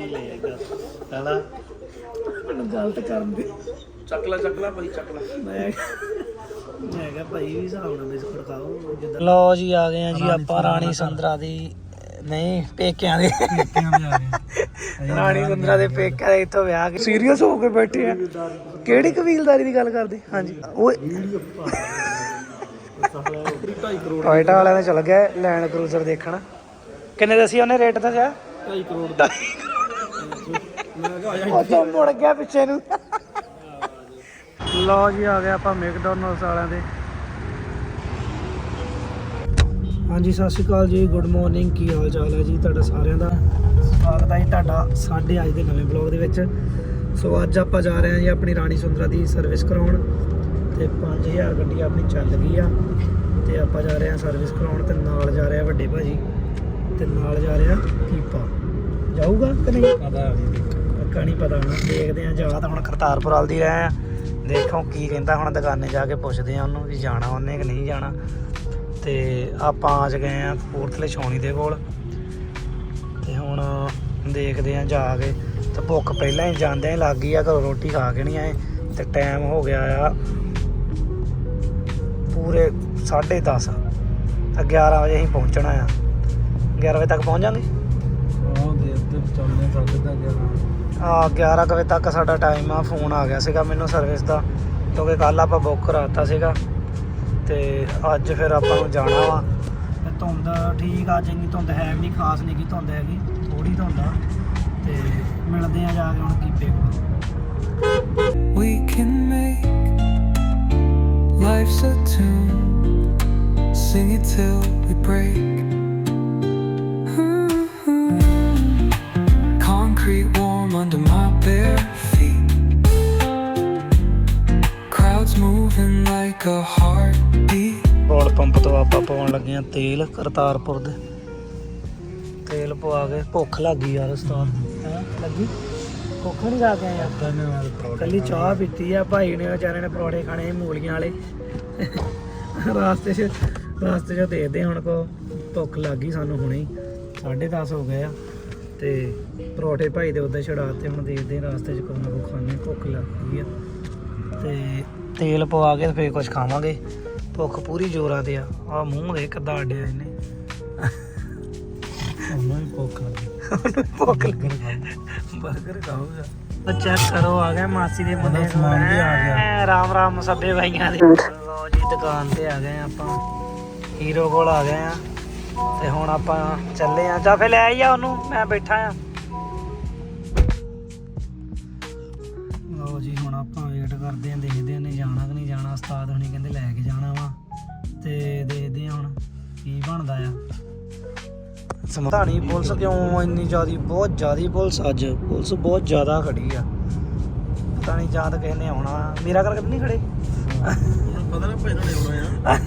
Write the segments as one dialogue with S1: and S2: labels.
S1: Feel ਹੈ ਇਹਦਾ ਹੈਨਾ?
S2: ਮੈਨੂੰ ਗਲਤ ਕਰਨ ਦੇ।
S1: ਚੱਕਲਾ ਚੱਕਲਾ ਭਾਈ ਚੱਕਲਾ
S2: ਮੈਂ ਮੈਂ ਕਿਹਾ ਭਾਈ ਵੀ ਹਿਸਾਬ ਨਾਲ ਬਿਸਕੁਟ ਖਾਓ ਜਿੱਦਾਂ ਲੋ ਜੀ ਆ ਗਏ ਆ ਜੀ ਆਪਾਂ ਰਾਣੀ ਸੰਦਰਾ ਦੀ। ਨਹੀਂ ਪੇਕਿਆਂ ਦੇ। ਰਾਣੀ ਸੰਦਰਾ ਦੇ ਪੇਕਿਆਂ ਦੇ ਇੱਥੋਂ ਵਿਆਹ ਕੇ ਸੀਰੀਅਸ ਹੋ ਕੇ ਬੈਠੇ ਆ। ਕਿਹੜੀ ਕਬੀਲਦਾਰੀ ਦੀ ਗੱਲ ਕਰਦੇ? ਹਾਂਜੀ ਓਏ ਟੋਇਟਾ ਵਾਲਿਆਂ ਨੇ ਚਲ ਗਿਆ ਲੈਂਡ ਕਰੂਜ਼ਰ ਦੇਖਣ। ਕਿੰਨੇ ਦੱਸੀ ਉਹਨੇ ਰੇਟ ਦੱਸਿਆ
S3: 2.5 ਕਰੋੜ ਦਾ।
S2: ਉਹ ਤਾਂ ਮੁੜ ਗਿਆ ਪਿੱਛੇ ਨੂੰ। ਲਓ ਜੀ, ਆ ਗਏ ਆਪਾਂ ਮੈਕਡੋਨਲਡਸ ਵਾਲਿਆਂ ਦੇ। ਹਾਂਜੀ, ਸਤਿ ਸ਼੍ਰੀ ਅਕਾਲ ਜੀ, ਗੁੱਡ ਮਾਰਨਿੰਗ, ਕੀ ਹਾਲ ਚਾਲ ਹੈ ਜੀ ਤੁਹਾਡਾ ਸਾਰਿਆਂ ਦਾ? ਸਵਾਗਤ ਹੈ ਜੀ ਤੁਹਾਡਾ ਸਾਡੇ ਅੱਜ ਦੇ ਨਵੇਂ ਬਲੌਗ ਦੇ ਵਿੱਚ। ਸੋ ਅੱਜ ਆਪਾਂ ਜਾ ਰਹੇ ਹਾਂ ਜੀ ਆਪਣੀ ਰਾਣੀ ਸੁੰਦਰਾ ਦੀ ਸਰਵਿਸ ਕਰਾਉਣ। ਤੇ 5000 ਗੱਡੀ ਆਪਣੀ ਚੱਲ ਗਈ ਆ। ਤੇ ਆਪਾਂ ਜਾ ਰਹੇ ਹਾਂ ਸਰਵਿਸ ਕਰਾਉਣ ਤੇ ਨਾਲ ਜਾ ਰਹੇ ਰਿਹਾ ਵੱਡੇ ਭਾਜੀ। ਤੇ ਨਾਲ ਜਾ ਰਿਹਾ ਕੀਪਾ। ਜਾਊਗਾ ਕਿ ਨਹੀਂ?
S3: ਪਤਾ ਨਹੀਂ।
S2: ਪੱਕਾ ਨਹੀਂ ਪਤਾ ਹੁਣ ਦੇਖਦੇ ਆ ਜਾ ਤਾਂ ਹੁਣ ਕਰਤਾਰਪੁਰ ਵਾਲ ਦੀ ਰਹੇ ਆ ਦੇਖੋ ਕੀ ਕਹਿੰਦਾ ਹੁਣ ਦੁਕਾਨੇ ਜਾ ਕੇ ਪੁੱਛਦੇ ਆ ਉਹਨੂੰ ਵੀ ਜਾਣਾ ਉਹਨੇ ਕਿ ਨਹੀਂ ਜਾਣਾ। ਤੇ ਆਪਾਂ ਅੱਜ ਗਏ ਆ ਕਪੂਰਥਲੇ ਛਾਉਣੀ ਦੇ ਕੋਲ। ਤੇ ਹੁਣ ਦੇਖਦੇ ਆ ਜਾ ਕੇ। ਤੇ ਭੁੱਖ ਪਹਿਲਾਂ ਹੀ ਜਾਂਦਿਆਂ ਹੀ ਲੱਗ ਗਈ ਆ ਘਰੋਂ ਰੋਟੀ ਖਾ ਕੇ ਨਹੀਂ ਆਏ। ਤੇ ਟਾਈਮ ਹੋ ਗਿਆ ਆ ਪੂਰੇ 10:30 ਤਾਂ 11 ਵਜੇ ਅਸੀਂ ਪਹੁੰਚਣਾ ਆ। 11 ਵਜੇ ਤੱਕ ਪਹੁੰਚ ਜਾਾਂਗੇ?
S3: ਚੱਲਦਾ
S2: ਆ 11 ਕੁ ਵਜੇ ਤੱਕ ਸਾਡਾ ਟਾਈਮ ਆ ਫੋਨ ਆ ਗਿਆ ਸੀਗਾ ਮੈਨੂੰ ਸਰਵਿਸ ਦਾ ਕਿਉਂਕਿ ਕੱਲ ਆਪਾਂ ਬੁੱਕ ਕਰਾਤਾ ਸੀਗਾ। ਤੇ ਅੱਜ ਫਿਰ ਆਪਾਂ ਨੂੰ ਜਾਣਾ ਵਾ। ਤੇ ਧੁੰਦ ਠੀਕ ਆ, ਅੱਜ ਇੰਨੀ ਧੁੰਦ ਹੈ ਵੀ ਨਹੀਂ ਖਾਸ ਨਹੀਂ ਕੀ ਧੁੰਦ ਹੈਗੀ ਥੋੜੀ ਧੁੰਦ ਆ। ਤੇ ਮਿਲਦੇ ਆ ਜਾ ਕੇ ਹੁਣ ਕੀਪੇ ਕੋਲ।
S4: We can make life's a tune, sing it till we break. Under my bare feet. Crowds moving like a heartbeat.
S2: Petrol pump ਤੋਂ ਆਪਾਂ ਪਾਉਣ ਲੱਗੇ ਆ ਤੇਲ ਕਰਤਾਰਪੁਰ ਦੇ। ਤੇਲ ਪਵਾ ਕੇ ਭੁੱਖ ਲੱਗ ਗਈ ਯਾਰ ਉਸਤਾਦ। ਹੈ ਲੱਗੀ? ਭੁੱਖ ਨਹੀਂ ਲੱਗ ਗਿਆ ਯਾਰ
S3: ਧੰਨਵਾਦ
S2: ਕੱਲੀ ਚਾਹ ਪੀਤੀ ਆ ਭਾਈ ਨੇ ਵਿਚਾਰੇ ਨੇ ਪਰੌਂਠੇ ਖਾਣੇ ਸੀ ਮੂਲੀਆਂ ਵਾਲੇ। ਰਾਸਤੇ 'ਚ ਰਾਸਤੇ 'ਚ ਦੇਖਦੇ ਹੁਣ ਕੋ ਭੁੱਖ ਲੱਗ ਗਈ ਸਾਨੂੰ ਹੁਣੇ ਹੀ। 10:30 ਹੋ ਗਏ ਆ। ਤੇ ਪਰੌਂਠੇ ਭਾਈ ਦੇ ਉੱਤੇ ਛੜਾਤੇ ਹੁਣ ਦੇਖਦੇ ਆ ਰਾਸਤੇ 'ਚ ਕੋਈ ਨਾ ਕੋਈ ਖਾਣੇ ਭੁੱਖ ਲੱਗ ਗਈ ਆ। ਤੇ ਤੇਲ ਪਵਾ ਕੇ ਫੇਰ ਕੁਝ ਖਾਵਾਂਗੇ। ਭੁੱਖ ਪੂਰੀ ਜ਼ੋਰਾਂ ਤੇ ਆ। ਆ ਮੂੰਹ ਦੇ ਕਿੱਦਾਂ ਅੱਡਿਆ ਇਹਨੇ।
S3: ਉਹਨਾਂ ਹੀ ਭੁੱਖ ਲੱਗੀ।
S2: ਭੁੱਖ ਲੱਗੀ। 버ਗਰ ਖਾਊਗਾ। ਚੈੱਕ ਕਰੋ ਆ ਗਿਆ ਮਾਸੀ ਦੇ ਮੁੰਡੇ
S3: ਵੀ ਆ ਗਿਆ।
S2: ਰਾਮ ਰਾਮ ਸੱਬੇ ਭਾਈਆਂ ਦੇ। ਲੋ ਜੀ ਦੁਕਾਨ ਤੇ ਆ ਗਏ ਆਪਾਂ। ਹੀਰੋ ਕੋਲ ਆ ਗਏ ਆ। ਤੇ ਹੁਣ ਆਪਾਂ ਚੱਲੇ ਆ। ਜਾ ਫੇ ਲੈ ਆਈ ਆ ਉਹਨੂੰ ਮੈਂ ਬੈਠਾ ਆ। ਲੋ ਜੀ ਹੁਣ ਆਪਾਂ ਵੇਟ ਕਰਦੇ ਆ ਦੇਖਦੇ ਆ ਨੇ ਜਾਣਾ ਕਿ ਨਹੀਂ ਜਾਣਾ। ਉਸਤਾਦ ਹੁਣੀ ਕਹਿੰਦੇ ਲੈ ਕੇ ਜਾਣਾ ਵਾ। ਤੇ ਦੇਖਦੇ ਆ ਹੁਣ ਕੀ ਬਣਦਾ ਆ। ਸਮਧਾਣੀ ਪੁਲਿਸ ਕਿਉਂ ਇੰਨੀ ਜ਼ਿਆਦੀ ਬਹੁਤ ਜ਼ਿਆਦੀ ਪੁਲਿਸ ਅੱਜ। ਪੁਲਿਸ ਬਹੁਤ ਜ਼ਿਆਦਾ ਖੜੀ ਆ। ਪਤਾ ਨਹੀਂ ਜਾਂ ਤਾਂ ਕਿਸੇ ਨੇ ਆਉਣਾ ਮੇਰਾ ਕਰਕੇ ਨਹੀਂ ਖੜੇ?
S3: ਹੁਣ ਪਤਾ ਨਾ ਭਾਈ ਨਾਲੇ ਆਉਣਾ ਆ।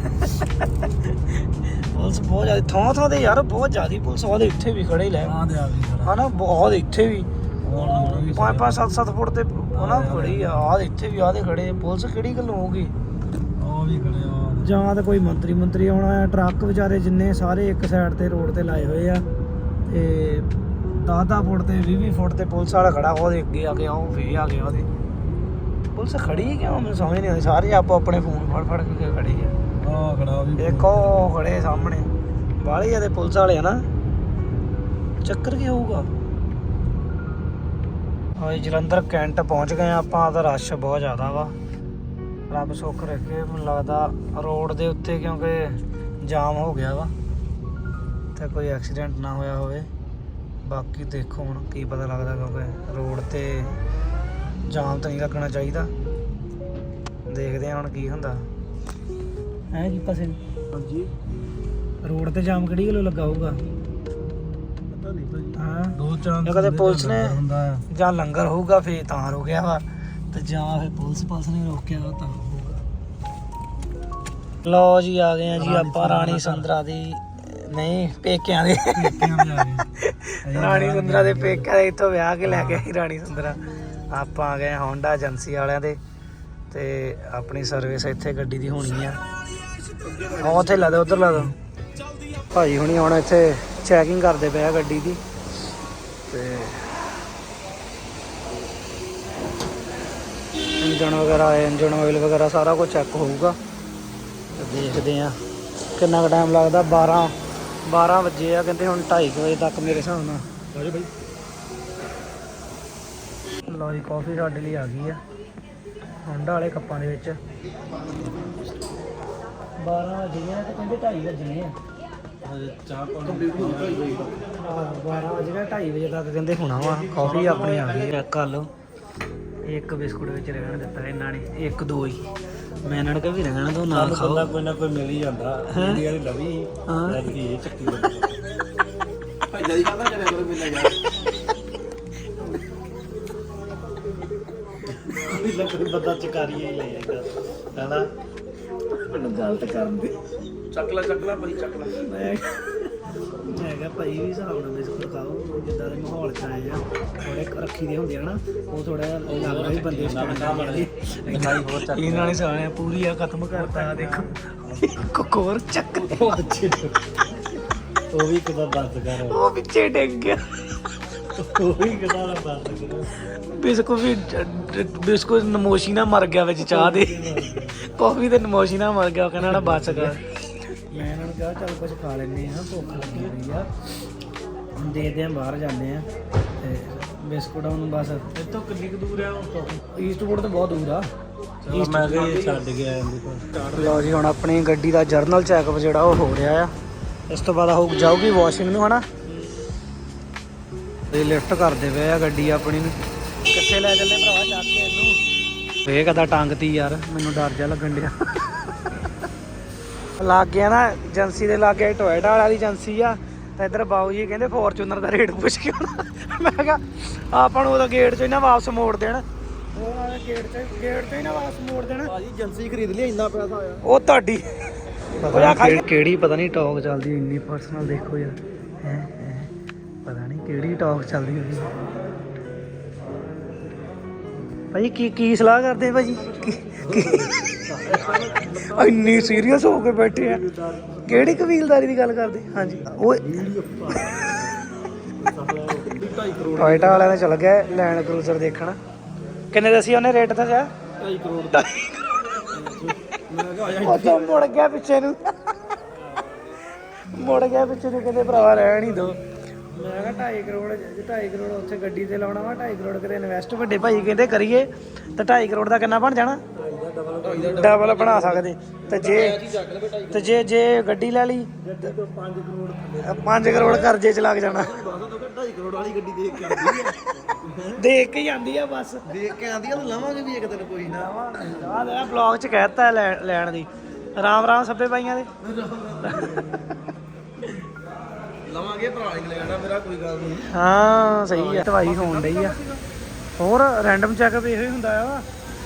S2: ਪੁਲਿਸ ਬਹੁਤ ਜ਼ਿਆਦਾ ਥਾਂ ਥਾਂ ਤੇ ਯਾਰ ਬਹੁਤ ਜ਼ਿਆਦੀ ਪੁਲਿਸ ਉਹਦੇ ਇੱਥੇ ਵੀ ਖੜੇ ਲੈ।
S3: ਆ ਦੇ ਆ ਵੀ
S2: ਹਨਾ ਬਹੁਤ ਇੱਥੇ ਵੀ। ਪੰਜ ਪੰਜ ਸੱਤ ਸੱਤ ਫੁੱਟ ਤੇ ਉਹਨਾਂ ਖੜੀ ਆ। ਆਹ ਇੱਥੇ ਵੀ ਆਦੇ ਖੜੇ ਪੁਲਿਸ ਕਿਹੜੀ ਗੱਲੋਂ ਹੋਊਗੀ
S3: ਉਹ ਵੀ ਖੜੇ ਆ
S2: ਜਾਂ ਤਾਂ ਕੋਈ ਮੰਤਰੀ ਮੰਤਰੀ ਆਉਣਾ ਆ। ਟਰੱਕ ਵਿਚਾਰੇ ਜਿੰਨੇ ਸਾਰੇ ਇੱਕ ਸਾਈਡ ਤੇ ਰੋਡ ਤੇ ਲਾਏ ਹੋਏ ਆ। ਤੇ 10-10 ਫੁੱਟ ਤੇ 20-20 ਫੁੱਟ ਤੇ ਪੁਲਿਸ ਵਾਲਾ ਖੜਾ ਉਹਦੇ ਅੱਗੇ ਆ ਗਿਆ ਉਹ ਫੇ ਆ ਗਿਆ ਉਹਦੇ ਪੁਲਿਸ ਖੜੀ ਕਿਉਂ? ਮੈਨੂੰ ਸਮਝ ਨਹੀਂ ਆਉਂਦੀ। ਸਾਰੇ ਆਪੋ ਆਪਣੇ ਫੋਨ ਫੜ ਫੜ ਕੇ ਖੜੇ ਆ।
S3: ਆ ਖੜਾ ਉਹ ਵੀ
S2: ਦੇਖੋ ਉਹ ਖੜੇ ਸਾਹਮਣੇ? ਬਾਹਲੇ ਜਿਆਦੇ ਪੁਲਿਸ ਵਾਲੇ ਆ ਨਾ। ਚੱਕਰ ਕੀ ਹੋਊਗਾ? ਹਾਂ ਜਲੰਧਰ ਕੈਂਟ ਪਹੁੰਚ ਗਏ ਆ ਆਪਾਂ ਤਾਂ ਰਸ਼ ਬਹੁਤ ਜ਼ਿਆਦਾ ਵਾ। ਰੱਬ ਸੁੱਖ ਰੱਖੇ, ਮੈਨੂੰ ਲੱਗਦਾ ਰੋਡ ਦੇ ਉੱਤੇ ਕਿਉਂਕਿ ਜਾਮ ਹੋ ਗਿਆ ਵਾ। ਤੇ ਕੋਈ ਐਕਸੀਡੈਂਟ ਨਾ ਹੋਇਆ ਹੋਵੇ। ਬਾਕੀ ਦੇਖੋ ਹੁਣ ਕੀ ਪਤਾ ਲੱਗਦਾ, ਕਿਉਂਕਿ ਰੋਡ ਤੇ ਜਾਮ ਤਾਂ ਨਹੀਂ ਲੱਗਣਾ ਚਾਹੀਦਾ। ਦੇਖਦੇ ਹਾਂ ਹੁਣ ਕੀ ਹੁੰਦਾ। ਹੈ ਕੀ ਪਾਸੇ?
S3: ਹਾਂਜੀ।
S2: ਰੋਡ ਤੇ ਜਾਮ ਕਿਹੜੀ ਗੱਲੋਂ ਲੱਗਾ ਹੋਊਗਾ?
S3: ਪਤਾ ਨਹੀਂ ਭਾਜੀ।
S2: ਹਾਂ।
S3: ਦੋ ਚਾਂਸ
S2: ਕਦੇ ਪੁਲਿਸ ਨੇ- ਜਾਂ ਲੰਗਰ ਹੋਊਗਾ ਫੇ ਤਾਂ ਰੁਕਿਆ ਵਾ। ਤੇ ਜਾਂ ਫਿਰ ਪੁਲਿਸ ਪਾਸ ਨੇ ਰੋਕਿਆ ਵਾ ਤਾਂ ਹੋਊਗਾ ਲਓ ਜੀ ਆ ਗਏ ਆ ਜੀ ਆਪਾਂ ਰਾਣੀ ਸੰਦਰਾ ਦੀ ਨਹੀਂ ਪੇਕਿਆਂ ਦੇ। ਰਾਣੀ ਸੁੰਦਰਾ ਦੇ ਪੇਕਿਆਂ ਦੇ ਇੱਥੋਂ ਵਿਆਹ ਕੇ ਲੈ ਕੇ ਆਈ ਰਾਣੀ ਸੁੰਦਰਾ। ਆਪਾਂ ਆ ਗਏ ਹੋਂਡਾ ਏਜੰਸੀ ਵਾਲਿਆਂ ਦੇ ਤੇ ਆਪਣੀ ਸਰਵਿਸ ਇੱਥੇ ਗੱਡੀ ਦੀ ਹੋਣੀ ਆ। ਉਹ ਉੱਥੇ ਲਾ ਦੇ ਉੱਧਰ ਲਾ ਦੇ। ਭਾਈ ਹੁਣੀ ਹੁਣ ਇੱਥੇ ਚੈਕਿੰਗ ਕਰਦੇ ਪਏ ਆ ਗੱਡੀ ਦੀ। ਤੇ ਇੰਜਣ ਵਗੈਰਾ ਇੰਜਣ ਆਇਲ ਵਗੈਰਾ ਸਾਰਾ ਕੁਝ ਚੈੱਕ ਹੋਊਗਾ। ਦੇਖਦੇ ਆ ਕਿੰਨਾ ਕੁ ਟਾਈਮ ਲੱਗਦਾ 12 12 ਵਜੇ ਆ ਕਹਿੰਦੇ ਹੁਣ 2:30 ਵਜੇ ਤੱਕ ਮੇਰੇ ਹਿਸਾਬ ਨਾਲ। ਲੋਈ ਕਾਫੀ ਸਾਡੇ ਲਈ ਆ ਗਈ ਆ। ਹੋਂਡਾ ਵਾਲੇ ਕੱਪਾਂ ਦੇ ਵਿੱਚ। 12 ਵਜੇ ਆ ਤੇ ਕਹਿੰਦੇ 2:30 ਵਜੇ ਆ।
S3: ਚਾਹ ਪਾਣੀ
S2: ਆਹ, 12 ਵਜੇ ਦਾ 2:30 ਵਜੇ ਤੱਕ ਕਹਿੰਦੇ ਹੋਣਾ ਵਾ ਕਾਫੀ ਆਪਣੀ ਆ ਗਈ ਚੈੱਕ ਕਰ ਲਓ ਇੱਕ ਬਿਸਕੁਟ ਵਿੱਚ ਰਹਿਣ ਦਿੱਤਾ ਇਹਨਾਂ ਨੇ ਇੱਕ ਦੋ ਹੀ। ਮੈਂ ਇਹਨਾਂ ਨੂੰ ਕਿਹਾ ਵੀ ਰਹਿਣ ਦੋ ਨਾਲ ਖਾਓ।
S3: ਬੰਦਾ ਕੋਈ ਨਾ ਕੋਈ ਮਿਲ ਹੀ ਜਾਂਦਾ। ਇੰਡੀਆ ਦੀ ਲਵੀ
S2: ਹਾਂ।
S3: ਇਹ ਚੱਕੀ ਭਾਈ ਜੀ ਕਹਿੰਦਾ ਜਿਹੜੇ ਕੋਲ ਮਿਲਣਾ ਯਾਰ।
S2: ਵੀ ਲੱਗ ਬੰਦਾ ਚਕਾਰੀ ਹੀ ਲੈ ਜਾਏਗਾ ਹੈਨਾ ਮੈਨੂੰ ਗਲਤ ਕਰਨ ਦੇ।
S1: ਚੱਕਲਾ ਚੱਕਲਾ ਭਾਈ ਚੱਕਲਾ
S2: ਮੈਂ ਮੈਂ ਕਿਹਾ ਭਾਈ ਵੀ ਹਿਸਾਬ ਨਾਲ ਬਿਸਕੁਟ ਖਾਓ ਜਿੱਦਾਂ ਦੇ ਮਾਹੌਲ ਚ ਆਏ ਆ। ਥੋੜੇ ਰੱਖੀ ਦੇ ਹੁੰਦੇ ਆ ਨਾ ਉਹ ਥੋੜਾ ਲੱਗਦਾ ਵੀ ਬੰਦੇ
S3: ਮਿਠਾਈ ਹੋਰ ਚੱਕ
S2: ਇਹਨਾਂ ਨੇ ਸਾਰਿਆਂ ਪੂਰੀ ਆ ਖਤਮ ਕਰਤਾ ਆ ਦੇਖੋ। ਇੱਕ ਹੋਰ ਚੱਕ।
S3: ਉਹ ਵੀ ਕਿਦਾਂ ਬੰਦ ਕਰ।
S2: ਉਹ ਪਿੱਛੇ ਡਿੱਗ ਗਿਆ।
S3: ਉਹ ਵੀ ਕਿਦਾਂ ਕਰ
S2: ਬਿਸਕੁਟ ਵੀ ਬਿਸਕੁਟ ਨਮੋਸ਼ੀ ਨਾ ਮਰ ਗਿਆ ਵਿੱਚ ਚਾਹ ਦੇ। ਕਾਫੀ ਤੇ ਨਮੋਸ਼ੀ ਨਾ ਮਰ ਗਿਆ ਉਹ ਕਹਿੰਦਾ ਨਾ ਬਚ ਗਿਆ। ਮੈਂ ਇਹਨਾਂ ਨੂੰ ਕਿਹਾ ਚੱਲ ਕੁਝ ਖਾ ਲੈਂਦੇ ਆ ਭੁੱਖ ਲੱਗੀ ਹੋਈ ਆ। ਹੁਣ ਦੇਖਦੇ ਆ ਬਾਹਰ ਜਾਂਦੇ ਆ ਤੇ ਬਿਸਕੁਟ ਹੁਣ ਬਸ
S3: ਇੱਥੋਂ ਕਿੰਨੀ ਕੁ ਦੂਰ ਆ ਉਹ ਤੋਂ?
S2: ਈਸਟਵੁੱਡ ਤੋਂ ਬਹੁਤ ਦੂਰ ਆ।
S3: ਚਲੋ ਮੈਂ ਇਹ ਛੱਡ ਗਿਆ
S2: ਲਓ ਜੀ ਹੁਣ ਆਪਣੀ ਗੱਡੀ ਦਾ ਜਰਨਲ ਚੈੱਕਅਪ ਜਿਹੜਾ ਉਹ ਹੋ ਰਿਹਾ ਆ। ਇਸ ਤੋਂ ਬਾਅਦ ਹੋ ਜਾਊਗੀ ਵਾਸ਼ਿੰਗ ਨੂੰ ਹਨਾ? ਇਹ ਲਿਫਟ ਕਰਦੇ ਪਏ ਆ ਗੱਡੀ ਆਪਣੀ ਨੂੰ ਕਿੱਥੇ ਲੈ ਚੱਲੇ ਭਰਾਵਾ ਚੱਕ ਕੇ ਇਹਨੂੰ? ਵੇ ਕਦਾ ਟੰਗਤੀ ਯਾਰ ਮੈਨੂੰ ਡਰ ਜਾ ਲੱਗਣ ਡਿਆ। ਲੱਗ ਗਿਆ ਨਾ ਏਜੰਸੀ ਦੇ ਲਾਗੇ ਟੋਇਟਾ ਵਾਲੀ ਏਜੰਸੀ ਆ ਤਾਂ ਇੱਧਰ ਬਾਊ ਜੀ ਕਹਿੰਦੇ ਫੋਰਚੂਨਰ ਦਾ ਰੇਟ ਪੁੱਛ ਕੇ ਆਉਣਾ। ਮੈਂ ਕਿਹਾ ਆਪਾਂ ਨੂੰ ਉਹਦਾ ਗੇਟ 'ਚੋਂ ਹੀ ਨਾ ਵਾਪਸ ਮੋੜ ਦੇਣ। ਉਹ ਨਾਲ ਗੇਟ 'ਚ ਗੇਟ 'ਚੋਂ ਹੀ ਨਾ ਵਾਪਸ ਮੋੜ ਦੇਣ।
S3: ਭਾਜੀ ਏਜੰਸੀ ਖਰੀਦ ਲਈ ਇੰਨਾ ਪੈਸਾ ਆਇਆ।
S2: ਉਹ ਤੁਹਾਡੀ। ਪਤਾ ਨਹੀਂ ਕਿਹੜੀ ਪਤਾ ਨਹੀਂ ਟਾਕ ਚੱਲਦੀ ਇੰਨੀ ਪਰਸਨਲ ਦੇਖੋ ਯਾਰ। ਹੈ? ਕਿਹੜੀ ਟਾਕ ਚੱਲਦੀ ਹੋਈ? ਭਾਈ ਕੀ ਕੀ ਸਲਾਹ ਕਰਦੇ ਭਾਜੀ? ਇੰਨੀ ਸੀਰੀਅਸ ਹੋ ਕੇ ਬੈਠੇ ਆ। ਕਿਹੜੀ ਕਬੀਲਦਾਰੀ ਦੀ ਗੱਲ ਕਰਦੇ? ਹਾਂਜੀ। ਉਹ ਟੋਇਟਾ ਵਾਲਿਆਂ ਨੇ ਚਲ ਗਿਆ ਲੈਂਡ ਕਰੂਜ਼ਰ ਦੇਖਣ। ਕਿੰਨੇ ਦੱਸੀ ਉਹਨੇ ਰੇਟ ਦੱਸਿਆ?
S3: 2.5 ਕਰੋੜ ਮੈਂ ਕਿਹਾ ਆਇਆ
S2: ਉਹ ਤਾਂ ਮੁੜ ਗਿਆ ਪਿੱਛੇ ਨੂੰ। ਮੁੜ ਗਿਆ ਪਿੱਛੇ ਨੂੰ ਕਹਿੰਦੇ ਭਰਾਵਾ ਰਹਿਣ ਹੀ ਦੋ ਮੈਂ ਕਿਹਾ 2.5 ਕਰੋੜ ਜੇ 2.5 ਕਰੋੜ ਉੱਥੇ ਗੱਡੀ ਤੇ ਲਾਉਣਾ ਵਾ 2.5 ਕਰੋੜ ਕਿਤੇ ਇਨਵੈਸਟ ਵੱਡੇ ਭਾਈ ਕਹਿੰਦੇ ਕਰੀਏ ਤਾਂ 2.5 ਕਰੋੜ ਦਾ ਕਿੰਨਾ ਬਣ ਜਾਣਾ? ਡਬਲ ਬਣਾ ਸਕਦੇ। ਤੇ ਜੇ ਤੇ ਜੇ ਜੇ ਗੱਡੀ ਲੈ ਲਈ
S3: 5 ਕਰੋੜ
S2: 5 ਕਰੋੜ ਕਰਜ਼ੇ ਚ ਲੱਗ ਜਾਣਾ।
S3: ਦੱਸ ਦੋ 2.5 ਕਰੋੜ ਵਾਲੀ ਗੱਡੀ ਦੇਖ ਕੇ ਆਉਂਦੀ ਆ
S2: ਦੇਖ ਕੇ ਹੀ ਆਂਦੀ ਆ ਬਸ।
S3: ਦੇਖ ਕੇ ਆਂਦੀ ਆ ਤਾਂ ਲਵਾਂਗੇ ਵੀ ਇੱਕ ਦਿਨ ਕੋਈ ਨਾ।
S2: ਆਹ ਲੈ ਬਲੌਗ ਚ ਕਹਿਤਾ ਲੈਣ ਦੀ। ਰਾਮ ਰਾਮ ਸੱਬੇ ਭਾਈਆਂ ਦੇ।
S3: ਲਵਾਂਗੇ, ਭਰਾ ਨਹੀਂ ਲੈਣਾ ਮੇਰਾ ਕੋਈ ਗੱਲ ਨਹੀਂ।
S2: ਹਾਂ, ਸਹੀ ਆ। ਦਵਾਈ ਹੋਣ ਡਈ ਆ। ਹੋਰ ਰੈਂਡਮ ਚੈੱਕਅਪ ਇਹੋ ਹੀ ਹੁੰਦਾ ਆ।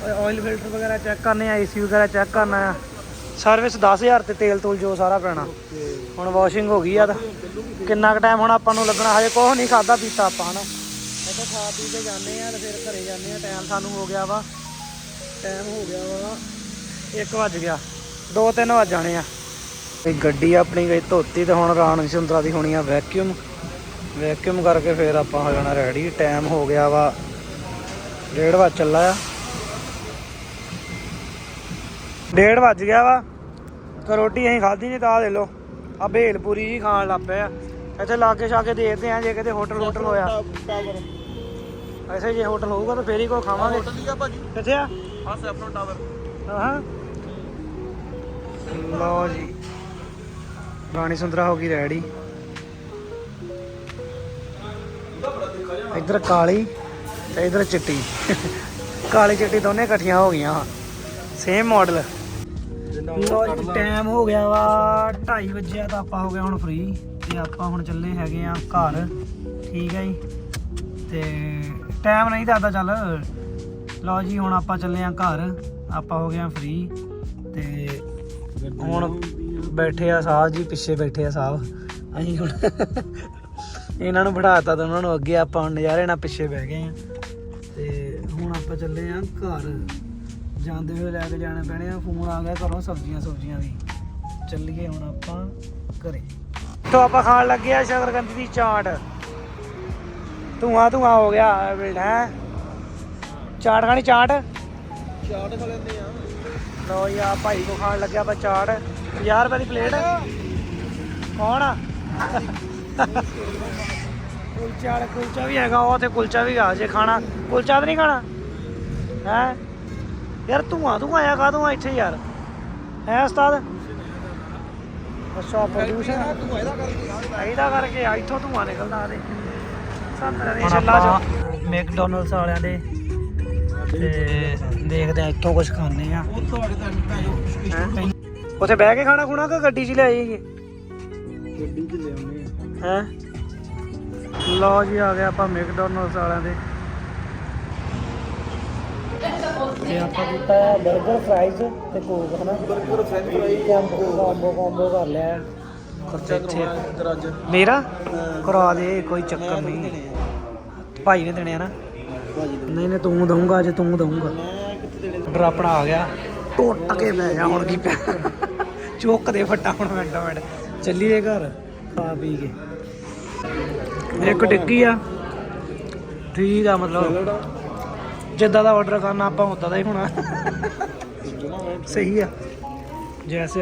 S2: ਆਇਲ ਫਿਲਟਰ ਵਗੈਰਾ ਚੈੱਕ ਕਰਨੇ ਆ ਏਸੀ ਵਗੈਰਾ ਚੈੱਕ ਕਰਨਾ ਆ। ਸਰਵਿਸ 10000 ਤੇ ਤੇਲ ਤੂਲ ਜੋ ਸਾਰਾ ਪੈਣਾ। ਹੁਣ ਵਾਸ਼ਿੰਗ ਹੋ ਗਈ ਆ ਤਾਂ ਕਿੰਨਾ ਕੁ ਟਾਈਮ ਹੁਣ ਆਪਾਂ ਨੂੰ ਲੱਗਣਾ, ਹਜੇ ਕੁਛ ਨਹੀਂ ਖਾਦਾ ਪੀਤਾ ਆਪਾਂ, ਹਨਾ। ਇੱਥੇ ਖਾ ਪੀ ਕੇ ਜਾਂਦੇ ਆ ਤੇ ਫਿਰ ਘਰੇ ਜਾਂਦੇ ਆ। ਟਾਈਮ ਸਾਨੂੰ ਹੋ ਗਿਆ ਵਾ। ਟਾਈਮ ਹੋ ਗਿਆ ਵਾ। 1 ਵਜ ਗਿਆ। 2-3 ਵਜ ਜਾਣੇ ਆ। ਇਹ ਗੱਡੀ ਆਪਣੀ ਗਈ ਧੋਤੀ ਤੇ ਹੁਣ ਰਾਣ ਸੁੰਦਰਾ ਦੀ ਹੋਣੀ ਆ ਵੈਕਿਊਮ ਵੈਕਿਊਮ ਕਰਕੇ ਫਿਰ ਆਪਾਂ ਹੋ ਜਾਣਾ ਰੈਡੀ ਟਾਈਮ ਹੋ ਗਿਆ ਵਾ ਡੇਢ ਵਜ ਚੱਲਾ ਆ। ਡੇਢ ਵੱਜ ਗਿਆ ਵਾ ਤੇ ਰੋਟੀ ਅਸੀਂ ਖਾਧੀ ਨਹੀਂ ਤਾਂ ਦੇ ਲੋ ਆ ਭੇਲ ਪੂਰੀ ਜੀ ਖਾਣ ਲੱਗ ਪਏ ਆ। ਇੱਥੇ ਲਾਗੇ ਛਾਗੇ ਦੇਖਦੇ ਆ ਜੇ ਕਿਤੇ ਹੋਟਲ ਹੋਟਲ ਹੋਇਆ। ਐਸੇ ਜੇ ਹੋਟਲ ਹੋਊਗਾ ਤਾਂ ਫੇਰ ਹੀ ਕੋ ਖਾਵਾਂਗੇ।
S3: ਠੀਕ ਆ ਭਾਜੀ।
S2: ਕਿੱਥੇ ਆ?
S3: ਆ ਸੈਫਰੋ ਟਾਵਰ
S2: ਹਾਂ। ਲਓ ਜੀ। ਪੁਰਾਣੀ ਸੁੰਦਰਾ ਹੋ ਗਈ ਰੈਡੀ। ਇੱਧਰ ਕਾਲੀ ਤੇ ਇੱਧਰ ਚਿੱਟੀ। ਕਾਲੀ ਚਿੱਟੀ ਦੋਨੇ ਇਕੱਠੀਆਂ ਹੋ ਗਈਆਂ। ਸੇਮ ਮਾਡਲ ਲੋ ਜੀ ਟਾਈਮ ਹੋ ਗਿਆ ਵਾ 2:30 ਵਜੇ ਤਾਂ ਆਪਾਂ ਹੋ ਗਏ ਹੁਣ ਫ੍ਰੀ ਤੇ ਆਪਾਂ ਹੁਣ ਚੱਲੇ ਹੈਗੇ ਆ ਘਰ। ਠੀਕ ਹੈ ਜੀ। ਤੇ ਟਾਈਮ ਨਹੀਂ ਦੱਸਦਾ ਚੱਲ। ਲਓ ਜੀ, ਹੁਣ ਆਪਾਂ ਚੱਲੇ ਆ ਘਰ। ਆਪਾਂ ਹੋ ਗਏ ਆ ਫ੍ਰੀ ਤੇ ਹੁਣ ਬੈਠੇ ਆ ਸਾਹਿਬ ਜੀ ਪਿੱਛੇ ਬੈਠੇ ਆ ਸਾਹਿਬ ਅਸੀਂ ਹੁਣ ਇਹਨਾਂ ਨੂੰ ਬਿਠਾਤਾ ਤਾਂ ਉਹਨਾਂ ਨੂੰ ਅੱਗੇ ਆਪਾਂ ਹੁਣ ਨਜ਼ਾਰੇ ਨਾਲ ਪਿੱਛੇ ਬਹਿ ਗਏ ਆ। ਤੇ ਹੁਣ ਆਪਾਂ ਚੱਲੇ ਆ ਘਰ। ਜਾਂਦੇ ਹੋਏ ਲੈ ਕੇ ਜਾਣੇ ਪੈਣੇ ਆ। ਫੋਨ ਆ ਗਿਆ ਘਰੋਂ ਸਬਜ਼ੀਆਂ ਸਬਜ਼ੀਆਂ ਦੀ। ਚੱਲੀਏ ਹੁਣ ਆਪਾਂ ਘਰੇ। ਤੋਂ ਆਪਾਂ ਖਾਣ ਲੱਗੇ ਆ ਸ਼ਕਰਕੰਦੀ ਦੀ ਚਾਟ। ਧੂਆਂ ਧੂਆਂ ਹੋ ਗਿਆ ਬਿਲਡ ਹੈ। ਚਾਟ ਖਾਣੀ ਚਾਟ?
S3: ਚਾਟ ਖਾ ਲੈਂਦੇ ਆ।
S2: ਲੋ ਯਾ ਭਾਈ ਕੋ ਖਾਣ ਲੱਗਿਆ ਆਪਾਂ ਚਾਟ। 50 ਰੁਪਏ ਦੀ ਪਲੇਟ ਕੌਣ ਆ? ਕੁਲਚਾ ਵਾਲਾ ਕੁਲਚਾ ਵੀ ਹੈਗਾ ਉਹ ਤੇ ਕੁਲਚਾ ਵੀ ਆ ਜੇ ਖਾਣਾ ਕੁਲਚਾ ਤਾਂ ਨਹੀਂ ਖਾਣਾ। ਹੈ? ਯਾਰ ਧੂਆਂ ਤੂੰ ਆਇਆ ਕਾ ਤੂੰ ਇੱਥੇ ਯਾਰ? ਹੈ ਉਸਤਾਦ? ਅੱਛਾ ਪ੍ਰਦੂਸ਼ਣ
S3: ਤੂੰ ਇਹਦਾ ਕਰਕੇ
S2: ਆ ਇੱਥੋਂ ਧੂਆਂ ਨਿਕਲਦਾ ਆਦੇ ਸਾਤਰਾ ਦੀ ਛੱਲਾ ਚ ਮੈਕਡੋਨਲਡਸ ਵਾਲਿਆਂ ਦੇ ਤੇ ਦੇਖਦੇ ਆ ਇੱਥੋਂ ਕੁਝ ਖਾਣੇ ਆ।
S3: ਉਹ ਤੁਹਾਡੇ ਤਾਂ ਭੈਜੋ
S2: ਉੱਥੇ ਬਹਿ ਕੇ ਖਾਣਾ ਖੁਣਾ ਕਿ ਗੱਡੀ 'ਚ ਲੈ ਜਾਈਏ
S3: ਗੱਡੀ 'ਚ
S2: ਹੈ? ਲਓ ਜੀ ਆ ਗਿਆ ਆਪਾਂ ਮੈਕਡੋਨਲਡਸ ਵਾਲਿਆਂ ਦੇ। ਤੇ ਆਪਾਂ ਕੀਤਾ 버ਗਰ ਫਰਾਈਜ਼ ਤੇ ਕੋਕ ਹਨਾ?
S3: Burger French fry
S2: combo combo combo ਕਰ ਲਿਆ।
S3: ਖਰਚਾ ਕਰਵਾਉਣਾ ਤੇਰਾ ਅੱਜ।
S2: ਮੇਰਾ? ਕਰਾ ਦੇ ਕੋਈ ਚੱਕਰ ਨਹੀਂ। ਭਾਈ ਨੇ ਦੇਣੇ ਆ ਨਾ?
S3: ਭਾਜੀ ਦੇ
S2: ਨਹੀਂ ਨਹੀਂ ਤੂੰ ਦਊਂਗਾ ਅੱਜ ਤੂੰ ਦਊਂਗਾ। ਆਪਣਾ ਆ? ਗਿਆ। ਟੁੱਟ ਕੇ ਬਹਿ ਜਾ ਹੁਣ ਕੀ ਪਿਆ ਚੁੱਕ ਦੇ ਫੱਟਾ ਹੁਣ ਮਿੰਟੋ ਮਿੰਟ। ਚੱਲੀਏ ਘਰ ਖਾ ਪੀ ਕੇ। ਇੱਕ ਟਿੱਕੀ ਆ। ਠੀਕ ਆ ਮਤਲਬ। ਜਿੱਦਾਂ ਦਾ ਆਰਡਰ ਕਰਨਾ ਆਪਾਂ ਉਦਾਂ ਦਾ ਹੀ ਹੋਣਾ। ਸਹੀ ਆ। ਜੈਸੇ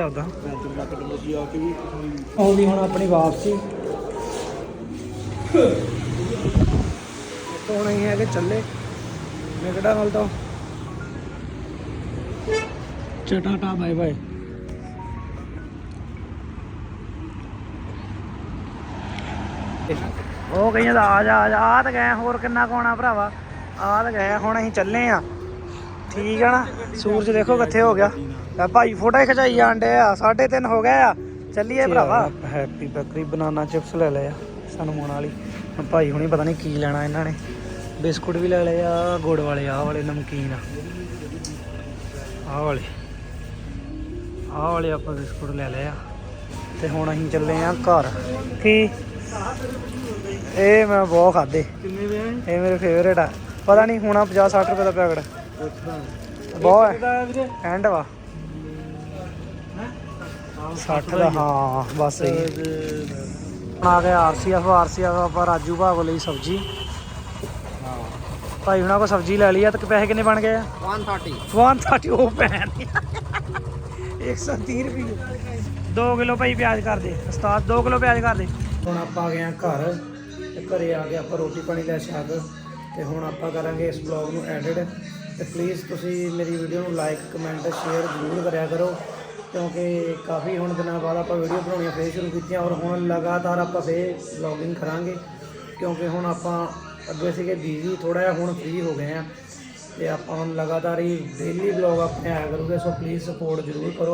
S3: ਕੇ
S2: ਆਉਂਦੀ ਹੁਣ ਆਪਣੀ ਵਾਪਸੀ। ਹੁਣ ਅਸੀਂ ਹੈਗੇ ਚੱਲੇ। ਮੇਕੜਾ ਨਾਲ ਤੋਂ? ਚਟਾਟਾ ਬਾਏ ਬਾਏ ਉਹ ਕਹੀਆਂ ਦਾ ਆ ਜਾ ਆ ਜਾ ਆ ਤਾਂ ਗਏ ਹੋਰ ਕਿੰਨਾ ਕੋਣਾ ਭਰਾਵਾ? ਆ ਤਾਂ ਗਏ ਹੁਣ ਅਸੀਂ ਚੱਲੇ ਆ। ਠੀਕ ਆ ਨਾ? ਸੂਰਜ ਦੇਖੋ ਕਿੱਥੇ ਹੋ ਗਿਆ। ਆ ਭਾਈ ਫੋਟੋ ਹੀ ਖਚਾਈ ਜਾਂਦੇ ਆ। 3:30 ਹੋ ਗਏ ਆ। ਚੱਲੀਏ ਭਰਾਵਾ। ਹੈਪੀ ਬੇਕਰੀ ਬਨਾਨਾ ਚਿਪਸ ਲੈ ਲਏ ਆ ਸਾਨੂੰ ਮੋਣ ਵਾਲੀ। ਭਾਈ ਹੁਣੀ ਪਤਾ ਨਹੀਂ ਕੀ ਲੈਣਾ ਇਹਨਾਂ ਨੇ। ਬਿਸਕੁਟ ਵੀ ਲੈ ਲਏ ਆ ਗੁੜ ਵਾਲੇ ਆਹ ਵਾਲੇ ਨਮਕੀਨ ਆ। ਆਹ ਵਾਲੇ। ਆਹ ਵਾਲੇ ਆਪਾਂ ਬਿਸਕੁਟ ਲੈ ਲਏ ਆ। ਤੇ ਹੁਣ ਅਸੀਂ ਚੱਲੇ ਆ ਘਰ। ਕੀ? ਇਹ ਮੈਂ ਬਹੁਤ ਖਾਦੇ
S3: ਕਿੰਨੇ ਦੇ
S2: ਇਹ ਮੇਰੇ ਫੇਵਰੇਟ ਆ। ਪਤਾ ਨਹੀਂ ਹੋਣਾ 50 60 ਰੁਪਏ ਦਾ ਪੈਕਟ ਬਹੁਤ
S3: ਦਾ ਵੀਰੇ?
S2: ਐਂਡ ਵਾ। 60 ਦਾ ਹਾਂ ਬਸ ਇਹ। ਆ ਗਿਆ ਆਰਸੀਐਫ ਆਰਸੀਐਫ ਆਪਾਂ ਰਾਜੂ ਭਾਗ ਲਈ ਸਬਜੀ।
S3: ਹਾਂ।
S2: ਭਾਈ ਹੁਣਾਂ ਕੋ ਸਬਜੀ ਲੈ ਲਈ ਆ ਤੇ ਪੈਸੇ ਕਿੰਨੇ ਬਣ ਗਏ ਆ?
S3: 130
S2: 130 ਉਹ ਪੈਣ 130 ਰੁਪਏ। 2 ਕਿਲੋ ਭਾਈ ਪਿਆਜ਼ ਕਰ ਦੇ। ਉਸਤਾਦ 2 ਕਿਲੋ ਪਿਆਜ਼ ਕਰ ਦੇ। ਹੁਣ ਆਪਾਂ ਆ ਗਏ ਆ ਘਰ। ਤੇ ਘਰੇ ਆ ਕੇ ਆਪਾਂ ਰੋਟੀ ਪਾਣੀ ਲੈ ਛਕ ਤੇ ਹੁਣ ਆਪਾਂ ਕਰਾਂਗੇ ਇਸ ਬਲੌਗ ਨੂੰ ਐਡਿਟ ਤੇ ਪਲੀਜ਼ ਤੁਸੀਂ ਮੇਰੀ ਵੀਡੀਓ ਨੂੰ ਲਾਈਕ ਕਮੈਂਟ ਸ਼ੇਅਰ ਜ਼ਰੂਰ ਕਰਿਆ ਕਰੋ। ਕਿਉਂਕਿ ਕਾਫੀ ਹੁਣ ਦਿਨਾਂ ਬਾਅਦ ਆਪਾਂ ਵੀਡੀਓ ਬਣਾਉਣੀਆਂ ਫੇਰ ਸ਼ੁਰੂ ਕੀਤੀਆਂ ਔਰ ਹੁਣ ਲਗਾਤਾਰ ਆਪਾਂ ਫੇਰ ਵਲੌਗਿੰਗ ਕਰਾਂਗੇ। ਕਿਉਂਕਿ ਹੁਣ ਆਪਾਂ ਅੱਗੇ ਸੀਗੇ ਬਿਜ਼ੀ ਥੋੜਾ ਜਿਹਾ ਹੁਣ ਫ੍ਰੀ ਹੋ ਗਏ ਆ। ਤੇ ਆਪਾਂ ਹੁਣ ਲਗਾਤਾਰ ਹੀ ਡੇਲੀ ਵਲੌਗ ਆਪਣੇ ਆਇਆ ਕਰੂਗੇ ਸੋ ਪਲੀਜ਼ ਸਪੋਰਟ ਜ਼ਰੂਰ ਕਰੋ।